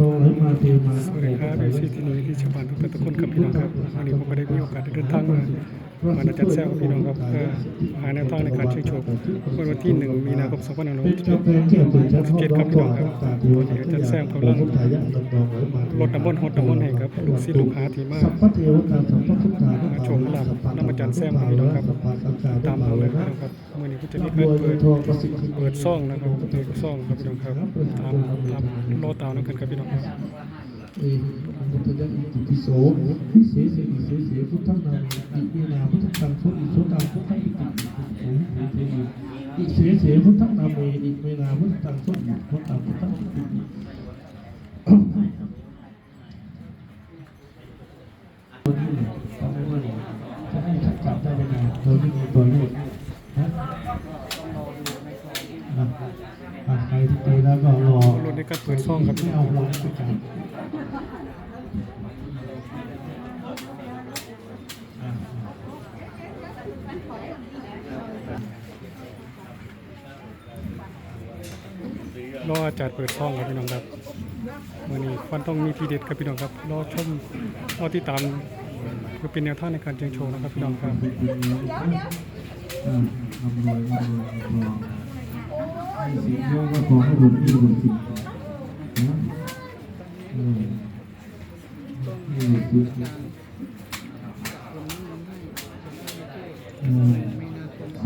สวัสดีครับเอฟซีที่หนี่ที่ชาวบ้านทุกท่านทุกคนครับพี่น้องครับวันนี้ผมก็ได้มีโอกาสได้เดินทางมามาอาจารย์แซวพี่น้องครับเพื่อหาแนวทางในการชิงโชควันที่หนึ่งมีนาคมเป็นกาแฟเกี่ยวกับชั้นห้อง2567ครับพี่น้องครับวันนี้อาจารย์แซวกำลังลดน้ำมนต์ฮดน้ำมนต์ให้ครับลูกศิษย์ลูกหาที่มาสัพพะเทวตาสัพพะพุทธามาชมลำน้ำอาจารย์แซมพี่น้องครับตามเราเลยครับ มื่อนี้ก็จะมีการเปิดเปิดซ่องนะครับเปิดซ่องครับพี่น้องครับตามตามรอตามนักกันครับพี่น้องครับเอพุทธยะอิติปิโสวิเศษสิวิเศษสิพุทธังนามิอินาพุทธังพุทธิโสตังพุทธังอิติปิโสอิเสเสพุทธังนามิอิเมนาพุทธังพุทธิโสตังพุทธังอิติจะให้ชัดจับได้ยังไงโดยไม่มีตัวเลขนะอะอะใครที่ไปแล้วก็รอ รถในการเปิดซ่องครับ ไม่เอาหัวไปจับอะรออาจารย์เปิดซ่องครับพี่น้องครับมื่อนี้ฟันต้องมีทีเด็ดครับพี่น้องครับรอชมรอติดตามเพื่อเป็นแนวทางในการเชิงโชว์นะครับพี่น้องครับอะทำรวยทำรวยทำรวยให้สิ่งโยก็ขอให้หลุดที่หลุดสิ่งนะเออนี่หลุด ส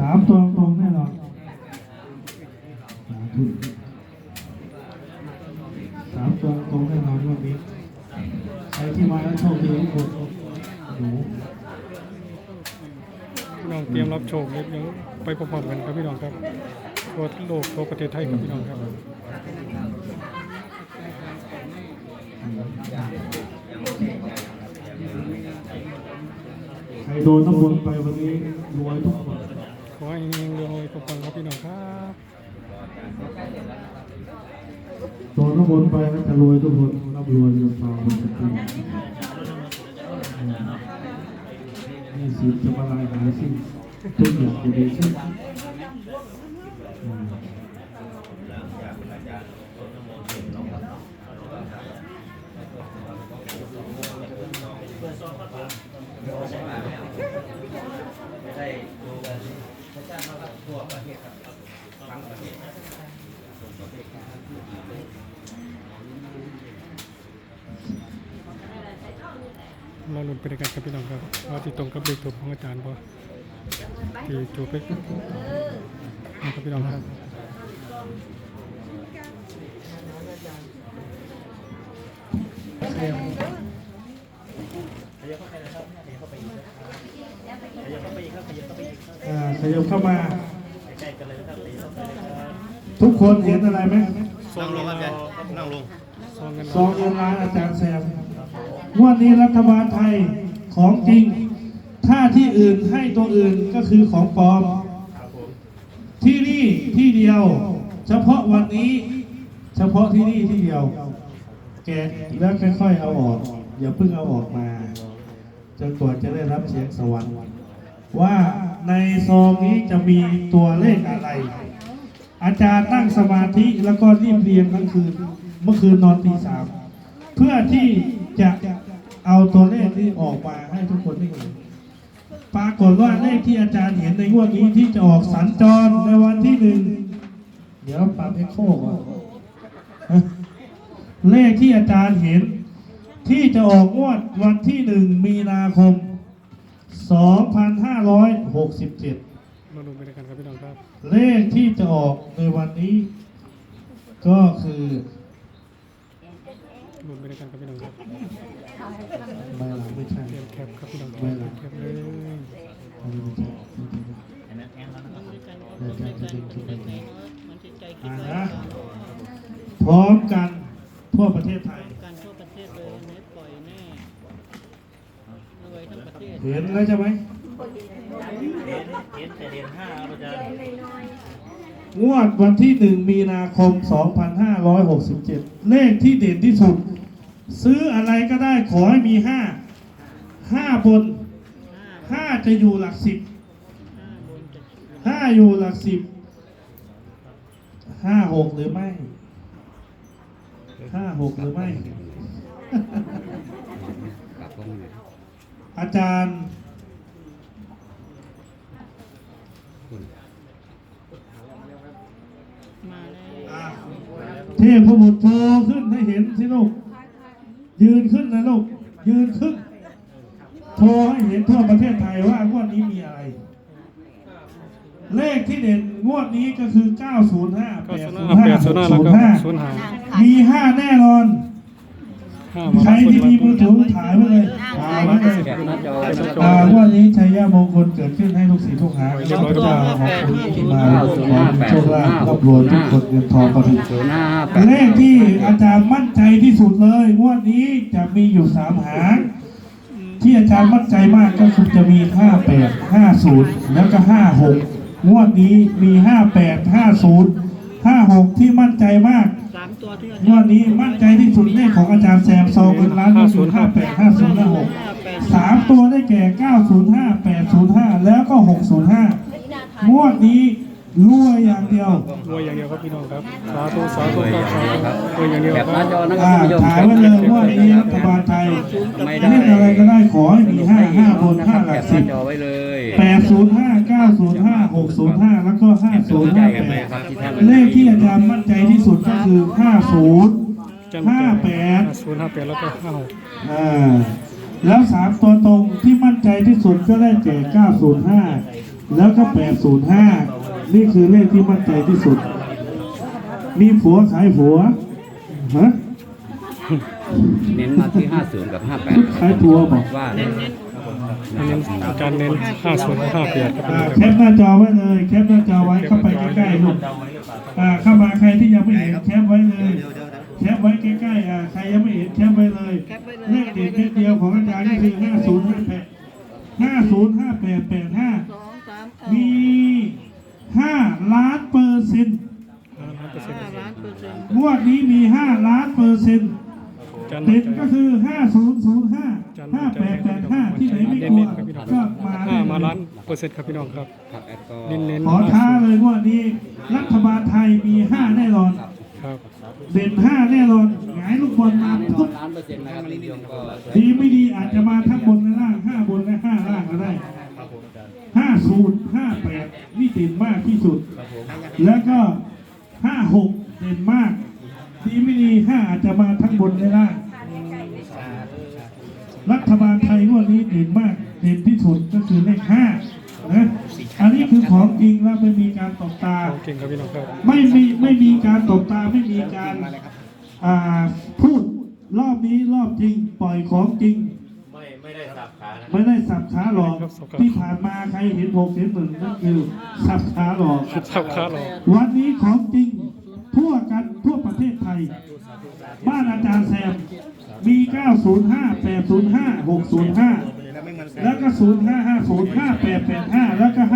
ามตัวตรงแน่นอนสาธุสามตัวตรงแน่นอนวันนี้ใครที่มาแล้วโชคดีทุกคนหนูพี่น้องเตรียมรับโชคเล็บยังไปพร้อมๆกันครับพี่น้องครับทั่วโลกทั่วประเทศไทยครับพี่น้องครับ ใคร โดนน้ำมนต์ไปวันนี้รวยทุกคนขอให้เฮงๆรวยๆปังๆครับพี่น้องครับโดนน้ำมนต์ไปแล้วจะรวยทุกคนร่ำรวยเงินทองมันจะขึ้นนี่สิจะมาลายหายสิ้นทุกอย่างจะดีขึ้น อืมได้ดูกันพระเจ้ามาครับทั่วประเทศครับทั้งประเทศรอลุ้นไปด้วยกันครับพี่น้องครับว่าที่ตรงกับเลขถูกของอาจารย์บ่ที่จูบไปนะครับพี่น้องครับ อ่าข ยับเข้ามา ทุกคนเห็นอะไรไหมนั่งลงครับนั่งลงซองเงินซองเงินล้านอาจารย์แซมงวดนี้รัฐบาลไทยของจริง ถ้าที่อื่นให้ตัวอื่นก็คือของปลอม ที่นี่ที่เดียว เฉพาะวันนี้ เฉพาะที่นี่ที่เดียว แกะแล้วค่อยๆเอาออกอย่าเพิ่งเอาออกมาจนกว่าจะได้รับเสียงสวรรค์ว่า ในซองนี้จะมีตัวเลขอะไร อาจารย์นั่งสมาธิแล้วก็รีบเรียงทั้งคืน เมื่อคืนนอนตีสามเพื่อที่จะเอาตัวเลขที่ออกมาให้ทุกคนได้เห็นปรากฏว่าเลขที่อาจารย์เห็นในงวดนี้ที่จะออกสัญจรในวันที่หนึ่งเดี๋ยวปรับเอ็กโคก่อนเลขที่อาจารย์เห็นที่จะออกงวดวันที่หนึ่งมีนาคม 2567รอลุ้นไปด้วยกันครับพี่น้องครับเลขที่จะออกในวันนี้ ก็คือลุ้นไปด้วยกันครับพี่น้องครับ ไม่หลังไม่ใช่ เตรียมแคปครับพี่น้องครับไม่หรอกแคปเลยอันนี้ไม่ใช่ไม่ใช่ไม่ใช่จะดึงขึ้นไปอ่านะพร้อมกันทั่วประเทศไทย การทั่วประเทศเลยไม่ปล่อยแน่รวยทั้งประ เทศเห็นแล้วใช่ไหมเห็นเห็นแต่เรียนห้าครับอาจารย์งวดวันที่หนึ่งมีนาคม 2567 เลขที่เด่นที่สุด ซื้ออะไรก็ได้ขอให้มีห้าห้าบนห้าจะอยู่หลักสิบห้าบนจะห้าอยู่หลักสิบห้าหกหรือไม่เอห้าหกหรือไม่กลับก็ไม่ได้ อาจารย์มาแล้วอะเทพบุตรโชว์ขึ้นให้เห็นสิลูก ยืนขึ้นเลยลูก ยืนขึ้นโชว์ให้เห็นทั่วประเทศไทยว่างวดนี้มีอะไร เลขที่เด่นงวดนี้ก็คือ 905ก็ศูนย์ห้าแปดศูนย์ห้าแล้วก็ศูนย์ห้า805มี 5 แน่นอนห้ามา ใครที่มีมือถือถ่ายไว้เลยถ่ายไว้เลยแคปหน้าจออ่างวดนี้ชัยยามงคลเกิดขึ้นให้ลูกศิษย์ทุกหางพระเจ้าของคุณที่มาขอโชคลาภร่ำรวยทุกคนเงินทองก็ถึงศูนย์ห้าห้าแปดเลขที่อาจารย์มั่นใจที่สุดเลยงวดนี้จะมีอยู่สามหางที่อาจารย์มั่นใจมากก็คือจะมี 58 50 แล้วก็ 56 งวดนี้มี 58 50 56 ที่มั่นใจมากสามตัวที่ งวดนี้มั่นใจที่สุดเลขของอาจารย์แซมซองเงินล้านก็คือ58 50และ6สามตัวได้แก่905 805แล้วก็605งวดนี้รวยอย่างเดียวรวยอย่างเดียวครับพี่น้องครับสาธุสาธุครับสาธุรวยอย่างเดียวแคปคหรัน้าบจอนะครัอ่าบท่านผู้ชมถ่ายไว้เลยงวดนี้รัฐบาลไทยไม่เล่นอะไรก็ได้ขอให้มีห้าห้าบนห้าหลัแคกปหสิน้าบจอไว้เลยแปดศูนย์ห้า เก้าศูนย์ห้าหกศูนย์ห้าแล้วก็ห้าศูนย์ใหห้าญ่แปไหมดครับที่ท่านเลขที่อาจารย์มั่นใจที่สุดก็คือห้าศูนย์จันห้าแปดศูนย์ห้าแปดแล้วก็ห้าหกอ่าแล้วสามตัวตรงที่มั่นใจที่สุดก็ได้แก่เก้าศูนย์ห้าแล้วก็แปดศูนย์ห้านี่คือเลขที่มั่นใจที่สุด มีผัวขายผัวฮะเน้นมาที่ห้าศูนย์กับห้าแปดขายผัวบอกว่า อันนี้อาจารย์เน้นห้าศูนย์ห้าแปดครับพี่อ่าน้องแคครับปหน้าจอไว้เลย แคปหน้าจอไว้เข้าไปใกล้ๆลูกอ่าเข้ามาใครที่ยังไม่เห็นแคปไว้เลย แคปไว้ใกล้ๆอ่าใครยังไม่เห็นแคปไว้เลยแคปไว้เลยเลขเด็ดเลขเดียวของอาจารย์ก็คือห้าศูนย์ห้าแปดห้าศูนย์ห้าแปดแปดห้าสองสามเอมีห้าล้านเปอร์เซ็นต์ห้าล้านเปอร์เซ็นต์ห้าล้านเปอร์เซ็นต์งวดนี้มีห้าล้านเปอร์เซ็นต์อาจารย์เด็ดก็คือห้าศูนย์ศูนย์ห้า ห้าแปดแปดห้าที่ไหนไม่กลัวก็มาห้าได้มาเลล้ายนเปอร์เซ็นต์ครับพี่น้องครับครับแอดก็เน้นเน้นขอท้าเลยงวดนี้รัฐบาลไทยมีห้าแน่นอนครับเด่นห้าแน่นอนหงายลูกบอลมาแน่นอปุ๊นบล้านเปอร์เซ็นต์นะครับท่านผู้ชมก็ดีไม่ดีอาจจะมาทั้งบนและล่างห้าบนและห้าล่างก็ได้ห้าศูนย์ห้าแปดนี่เด่นมากที่สุด แล้วก็ห้าหกเด่นมาก ดีไม่ดีห้าอาจจะมาทั้งบนและล่าง รัฐบาลไทยงวดนี้เด่นมาก เด่นที่สุดก็คือเลขห้านะอันนี้คือของจริงแล้วไม่มีการตบตาของเก่งครับพี่น้องครับไม่มีไม่มีการตบตาไม่มีการอ่าพูดรอบนี้รอบจริงปล่อยของจริง ไม่ไม่ได้สับขานะไม่ได้สับขาหลอกที่ผ่านมาใครเห็นหกเห็นหนึ่งนั่นคือสับขาหลอกสับขาหรอวันนี้ของจริงทั่วกันทั่วประเทศไทย บ้านอาจารย์แซม มี 905 805 605 แล้วก็ 0550 5885 แล้วก็ 5665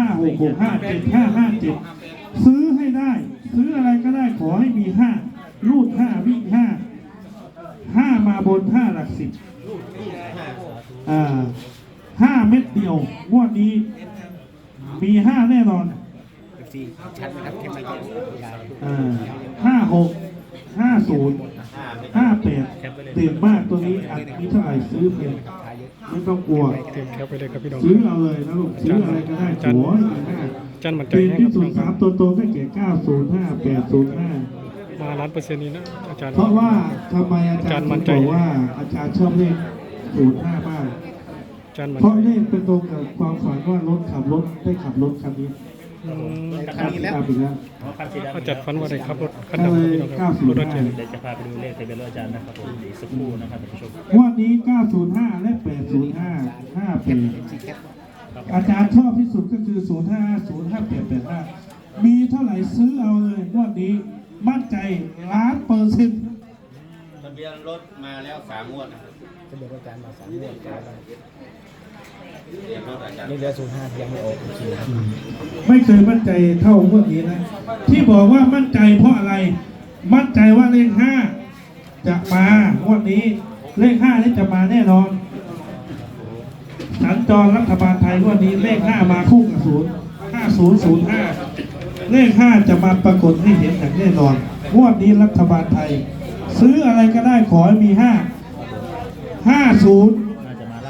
7557 ซื้อให้ได้ ซื้ออะไรก็ได้ขอให้มี 5 รูด 5 วิ่ง 5 5 มาบน 5 หลักสิบอ่า5เม็ดเดียวงวดนี้มี 5 แน่นอนอ่าห้าหกห้าศูนย์ ห้าแปดเต็มมากตัวนี้อันนี้เท่าไหร่ซื้อเพียงไม่ต้องกลัวเตรียมแคปไปเลยครับพี่น้องซื้อเอาเลยนะลูกซื้ออะไรก็ได้หัวอย่างหน้าอาจารย์มั่นใจเต็มให้คที่สุดน้องคสามตัวโตได้แก่เก้าศูนย์ห้าแปดศูนย์ห้ามาล้านเปอร์เซ็นต์นี้นะอาจารย์เพราะว่าทำไมอาจารย์มันบอกว่าอาจารย์ชอบเลขศูนย์ห้ามากอาจารย์มั่นเพราะเลขเป็นตรงกับความฝันว่ารถขับรถได้ขับรถคันนี้ อืมคันนี้แล้วอีกแล้วคันสีดำอาจารย์ฝันว่าได้ขับรถคันก็ดำเลครับยพี่น้องครับรถรถเก๋ง905เดี๋ยวจะพาไปดูเลขทะเบียนรถอาจารย์นะครับผมอีกสักครู่นะครับท่านผู้ชมงวดนี้ 905 และ 805 58อาจารย์ชอบที่สุดก็คือ 050 5885 มีเท่าไหร่ซื้อเอาเลยงวดนี้มั่นใจล้านเปอร์เซ็นต์ทะเบียนรถมาแล้วสามงวดนะครับจะเบิกอาจารย์มาสามงวดก็ได้ทะเบีย นี่เหลือศูนย์ห้ายังไม่ออกโอเคไม่เคยมั่นใจเท่างวดนี้นะ ที่บอกว่ามั่นใจเพราะอะไร มั่นใจว่าเลข5จะมางวดนี้ เลข5นี่จะมาแน่นอนสัญจรรัฐบาลไทยงวันนี้เลข5มาคู่กับศูนย์5005เลข5จะมาปรากฏให้เห็นอย่างแน่นอนงวดนี้รัฐบาลไทย ซื้ออะไรก็ได้ขอให้มีห้าห้าศูนย์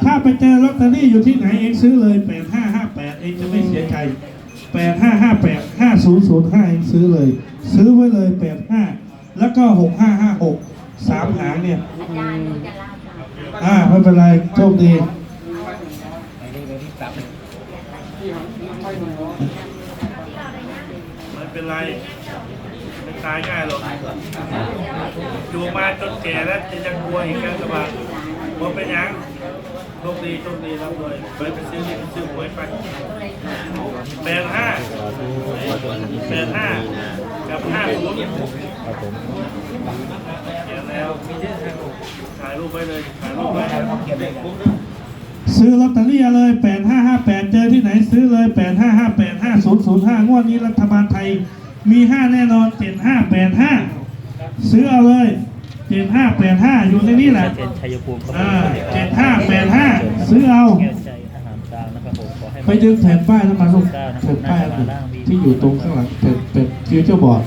ถ้าไปเจอลอตเตอรี่อยู่ที่ไหนเองซื้อเลยแปดห้าห้าแปดเองจะไม่เสียใจแปดห้าห้าแปดห้าศูนย์ศูนย์ห้าเองซื้อเลย ซื้อไว้เลยแปดห้าแล้วก็หกห้าห้าหกสามหางเนี่ยอ่าไม่เป็นไรโชคดีไอ้นี่เลยที่กลับไม่เป็นไรไม่ตายง่ายหรอกอยู่มาจนแก่แล้วจะยังกลัวอีกแล้วสบายว่าเป็นหยัง โชคดีโชคดีรับเลยไปไปซื้อนี่ไปซื้อหวยไปแปดห้าแปดห้ากับห้าศูนย์ครับผมเขียนแล้วถ่ายรูปไว้เลยถ่ายรูปไว้เขียนเลยครับซื้อลอตเตอรี่เลย 8558 เจอที่ไหนซื้อเลย 8558 5005 งวดนี้รัฐบาลไทยมี 5 แน่นอน 7585 ซื้อเอาเลย 7585อยู่ในนี้แหละเจนชัยภูมิครับอ่า7585ซื้อเอาแก้วใจทหารกลางนะครับผมขอให้ไปดึงแผ่นป้ายแล้วมาลูกแผ่นป้ายอันหนึ่งที่อยู่ตรงข้างหลังเป็นเป็นฟิวเจอร์บอร์ด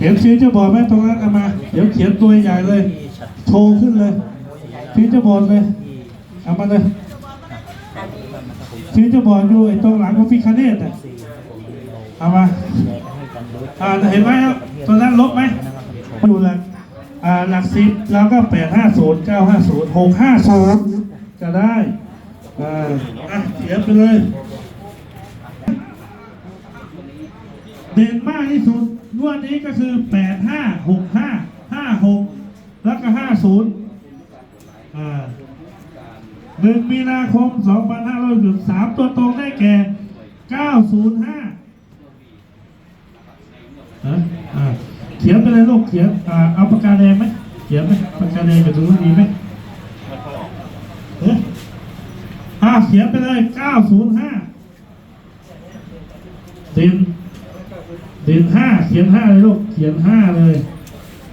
เห็นฟิวเจอร์บอร์ดไหมตรงนั้นเอามา เดี๋ยวเขียนตัวใหญ่เลยโชว์ขึ้นเลยฟิวเจอร์บอร์ดเลยเอามาเลยฟิวเจอร์บอร์ดอยู่ไอ้ตรงหลังของฟิคาเนตอะเอามาอ่าเห็นไหมครับตัวนั้นลบไหมอยู่หลักอ่า หลักสิบแล้วก็แปดห้าศูนย์เก้าห้าศูนย์หกห้าศูนย์จะได้อ่าอะเขียไปเลยเด่นมากที่สุดงวดนี้ก็คือแปดห้าหกห้าห้าหกแล้วก็ห้าศูนย์อ่าหนึ่งมีนาคมสองพันห้าร้อยจุดสามตัวตรงได้แก่เก้าศูนย์ห้า ขียนไปเลยลูกเขียนอ่าเอาปากกาแดงไหมเขียนไหมปากกาแดงกับดูว่าดีไหมเฮ้ยอ่าเขียนไปเลย905เด่นเด่นห้าเขียนห้าเลยลูกเขียนห้าเลย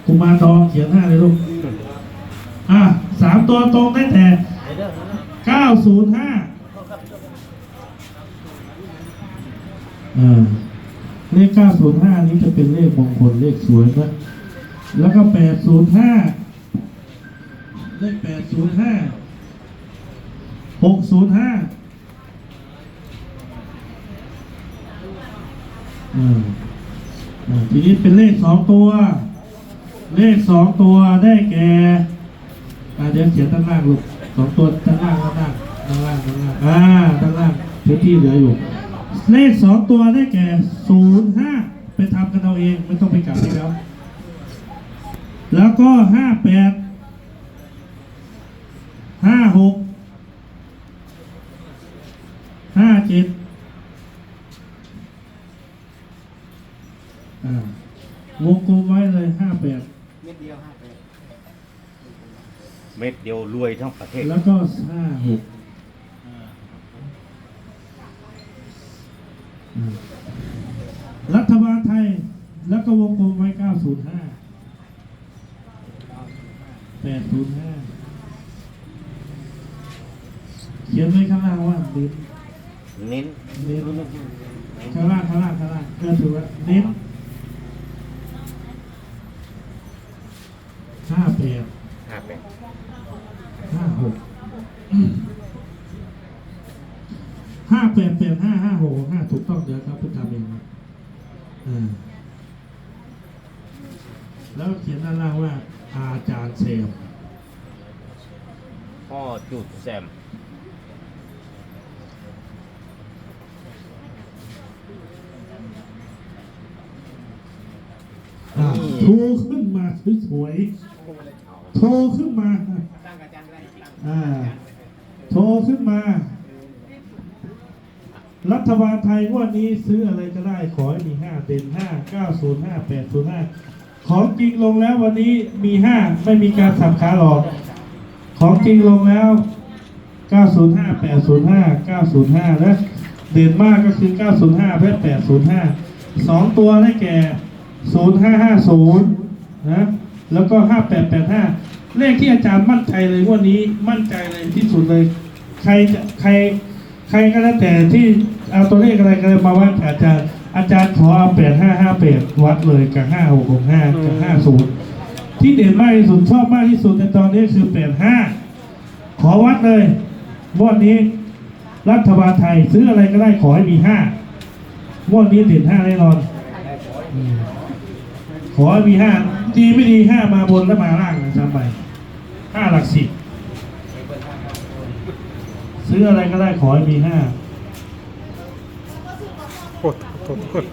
กุมารทองเขียนห้าเลยลูกอ่าสามตัวตรงได้แต่905อ่า เลข 905 นี้จะเป็นเลขมงคลเลขสวยนะแล้วก็ 805 เลข 805 605อ่าทีนี้เป็นเลขสองตัว เลขสองตัวได้แก่อ่าเดี๋ยวเขียนด้านล่างลูกสองตัวด้านล่างด้านล่างด้านล่างด้านล่างอ่าด้านล่างพื้นที่เหลืออยู่ เลขสองตัวได้แก่ศูนย์ห้าไปทำกันเอาเองไม่ต้องไปกลับที่แล้ว แล้วก็ห้าแปดห้าหกห้าเจ็ดอ่าวงกลมไว้เลยห้าแปดเม็ดเดียวห้าไปเม็ดเดียวรวยทั้งประเทศ แล้วก็ห้าหกอืมรัฐบาลไทย แล้วก็วงก ลมไว้905 805เขียนไว้ข้างล่างว่าเน้นเน้นเน้นข้างล่างข้างล่างข้างล่างก็ถือว่าเน้นห้าแปดห้าแปดห้าหกห้าแปดแปดห้าห้าหกห้าถูกต้องเดี๋ยวครับพุทธาเองนะอ่า แล้วเขียนด้านล่างว่า อาจารย์เซมพ่อจุดแซมอ่าโทรขึ้นมาสวยๆโทรขึ้นมาตั้งอาจารย์ได้ตั้งอ่าโทรขึ้นมา รัฐบาลไทยงวดนี้ซื้ออะไรก็ได้ขอให้มีห้าเด่นห้าเก้าศูนย์ห้าแปดศูนย์ห้า ของจริงลงแล้ววันนี้มีห้าไม่มีการสับขาหลอก ของจริงลงแล้ว 905 805 905 และเด่นมากก็คือ 905และ805สองตัวได้แก่ 0550 นะ แล้วก็ 5885 เลขที่อาจารย์มั่นใจเลยวันนี้มั่นใจเลยที่สุดเลย ใครจะใครใครก็แล้วแต่ที่เอาตัวเลขอะไรก็เลยมาวัดกับอาจารย์ อาจารย์ขอเอา8558วัดเลยกับ5665กับ50ที่เด่นมากที่สุดชอบมากที่สุดในตอนนี้คือแปดห้าขอวัดเลยงวดนี้ รัฐบาลไทยซื้ออะไรก็ได้ขอให้มีห้างวดนี้เด่นห้าแน่นอน ขอให้มีห้าดีไม่ดีห้ามาบนแล้วมาล่างนะจำไปห้าหลักสิบซื้ออะไรก็ได้ขอให้มีห้า โคตรโคตรโคตร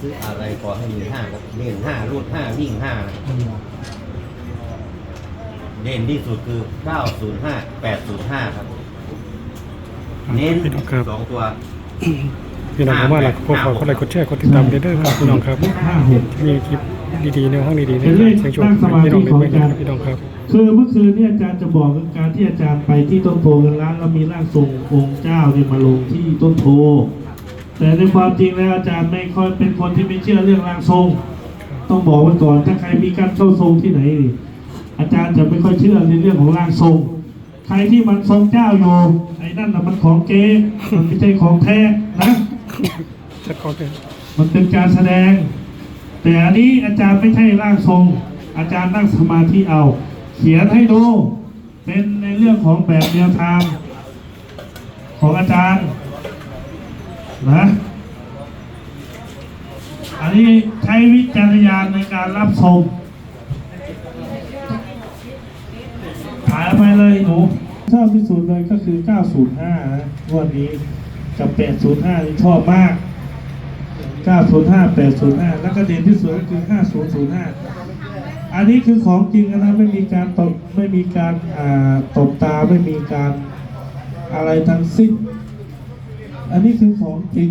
ซื้ออะไรขอให้มีห้าครับเด่นห้ารูดห้าวิ่งห้านะเด่นที่สุดคือ 905 805 ครับ เน้นพี่น้องครับ สองตัว พี่น้องเข้ามาแล้วกดขอคนไลค์กดแชร์กดติดตามเด้อครับพี่น้องครับห้าหกมีคลิปดีๆในห้องดีๆในเป็นเลขเสียงโชคนั่งสมาธิพี่น้องได้ของไหมอาจารย์พี่น้องครับ คือเมื่อคืนนี่อาจารย์จะบอกกับการที่อาจารย์ไปที่ต้นโพกันร้านแล้วมีร่างทรงองค์เจ้าเนี่ยมาลงที่ต้นโพแต่ในความจริงแล้วอาจารย์ไม่ค่อยเป็นคนที่ไม่เชื่อเรื่องร่างทรง ต้องบอกไว้ก่อนถ้าใครมีการเข้าทรงที่ไหน อาจารย์จะไม่ค่อยเชื่อในเรื่องของร่างทรง ใครที่มันทรงเจ้าอยู่ไอ้นั่นน่ะมันของเก๊มันไม่ใช่ของแท้นะชัดก่อนเลยมันเป็นการแสดง แต่อันนี้อาจารย์ไม่ใช่ร่างทรง อาจารย์นั่งสมาธิเอา เขียนให้ดู เป็นในเรื่องของแบบแนวทาง ของอาจารย์นะอันนี้ใช้วิจารณญาณในการรับชมถ่ายไปเลยหนูชอบที่สุดเลยก็คือ 905นะวันนี้กับ 805 นี่ชอบมาก 905 805 แล้วก็เด่นที่สุดก็คือ 5005 อันนี้คือของจริงนะไม่มีการตบไม่มีการอ่าตบตาไม่มีการอะไรทั้งสิ้น อันนี้คือของจริง